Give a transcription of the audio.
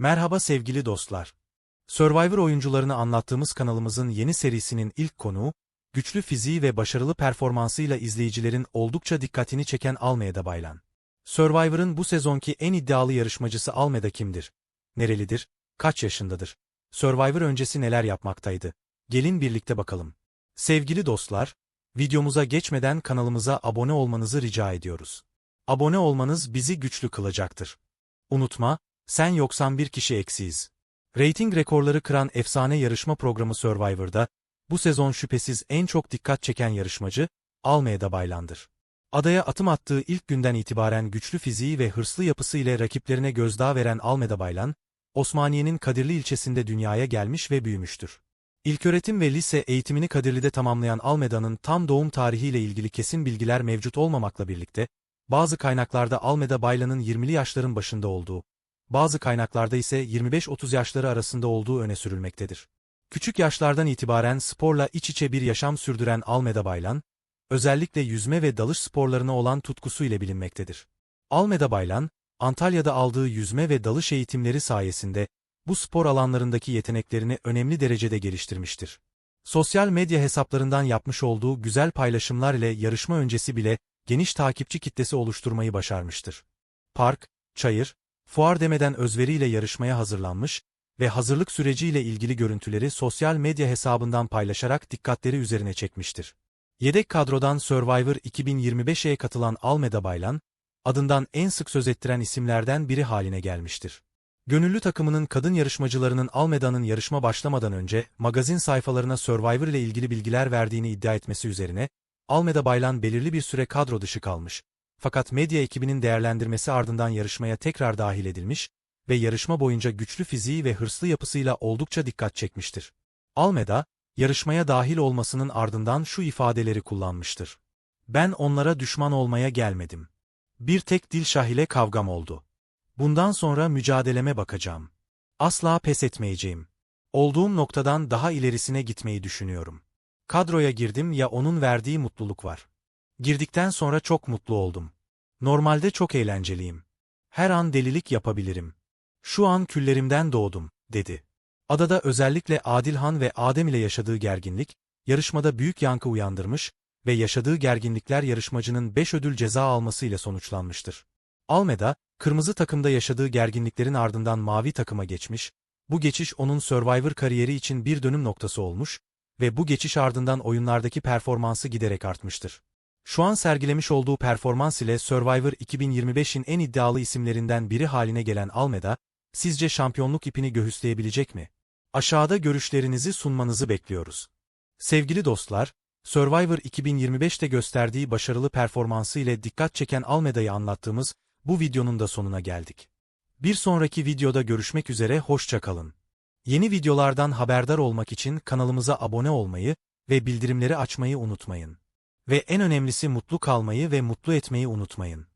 Merhaba sevgili dostlar. Survivor oyuncularını anlattığımız kanalımızın yeni serisinin ilk konuğu, güçlü fiziği ve başarılı performansıyla izleyicilerin oldukça dikkatini çeken Almeda Baylan. Survivor'ın bu sezonki en iddialı yarışmacısı Almeda kimdir? Nerelidir? Kaç yaşındadır? Survivor öncesi neler yapmaktaydı? Gelin birlikte bakalım. Sevgili dostlar, videomuza geçmeden kanalımıza abone olmanızı rica ediyoruz. Abone olmanız bizi güçlü kılacaktır. Unutma, sen yoksan bir kişi eksiyiz. Rating rekorları kıran efsane yarışma programı Survivor'da, bu sezon şüphesiz en çok dikkat çeken yarışmacı, Almeda Baylan'dır. Adaya atım attığı ilk günden itibaren güçlü fiziği ve hırslı yapısı ile rakiplerine gözdağı veren Almeda Baylan, Osmaniye'nin Kadirli ilçesinde dünyaya gelmiş ve büyümüştür. İlköğretim ve lise eğitimini Kadirli'de tamamlayan Almeda'nın tam doğum tarihiyle ilgili kesin bilgiler mevcut olmamakla birlikte, bazı kaynaklarda Almeda Baylan'ın 20'li yaşların başında olduğu, bazı kaynaklarda ise 25-30 yaşları arasında olduğu öne sürülmektedir. Küçük yaşlardan itibaren sporla iç içe bir yaşam sürdüren Almeda Baylan, özellikle yüzme ve dalış sporlarına olan tutkusu ile bilinmektedir. Almeda Baylan, Antalya'da aldığı yüzme ve dalış eğitimleri sayesinde, bu spor alanlarındaki yeteneklerini önemli derecede geliştirmiştir. Sosyal medya hesaplarından yapmış olduğu güzel paylaşımlar ile yarışma öncesi bile geniş takipçi kitlesi oluşturmayı başarmıştır. Park, çayır, fuar demeden özveriyle yarışmaya hazırlanmış ve hazırlık süreciyle ilgili görüntüleri sosyal medya hesabından paylaşarak dikkatleri üzerine çekmiştir. Yedek kadrodan Survivor 2025'e katılan Almeda Baylan, adından en sık söz ettiren isimlerden biri haline gelmiştir. Gönüllü takımının kadın yarışmacılarının Almeda'nın yarışma başlamadan önce magazin sayfalarına Survivor ile ilgili bilgiler verdiğini iddia etmesi üzerine, Almeda Baylan belirli bir süre kadro dışı kalmış. Fakat medya ekibinin değerlendirmesi ardından yarışmaya tekrar dahil edilmiş ve yarışma boyunca güçlü fiziği ve hırslı yapısıyla oldukça dikkat çekmiştir. Almeda, yarışmaya dahil olmasının ardından şu ifadeleri kullanmıştır. Ben onlara düşman olmaya gelmedim. Bir tek Dilşah ile kavgam oldu. Bundan sonra mücadeleme bakacağım. Asla pes etmeyeceğim. Olduğum noktadan daha ilerisine gitmeyi düşünüyorum. Kadroya girdim ya onun verdiği mutluluk var. Girdikten sonra çok mutlu oldum. Normalde çok eğlenceliyim. Her an delilik yapabilirim. Şu an küllerimden doğdum, dedi. Adada özellikle Adilhan ve Adem ile yaşadığı gerginlik, yarışmada büyük yankı uyandırmış ve yaşadığı gerginlikler yarışmacının 5 ödül ceza alması ile sonuçlanmıştır. Almeda, kırmızı takımda yaşadığı gerginliklerin ardından mavi takıma geçmiş, bu geçiş onun Survivor kariyeri için bir dönüm noktası olmuş ve bu geçiş ardından oyunlardaki performansı giderek artmıştır. Şu an sergilemiş olduğu performans ile Survivor 2025'in en iddialı isimlerinden biri haline gelen Almeda, sizce şampiyonluk ipini göğüsleyebilecek mi? Aşağıda görüşlerinizi sunmanızı bekliyoruz. Sevgili dostlar, Survivor 2025'te gösterdiği başarılı performansı ile dikkat çeken Almeda'yı anlattığımız bu videonun da sonuna geldik. Bir sonraki videoda görüşmek üzere hoşça kalın. Yeni videolardan haberdar olmak için kanalımıza abone olmayı ve bildirimleri açmayı unutmayın. Ve en önemlisi mutlu kalmayı ve mutlu etmeyi unutmayın.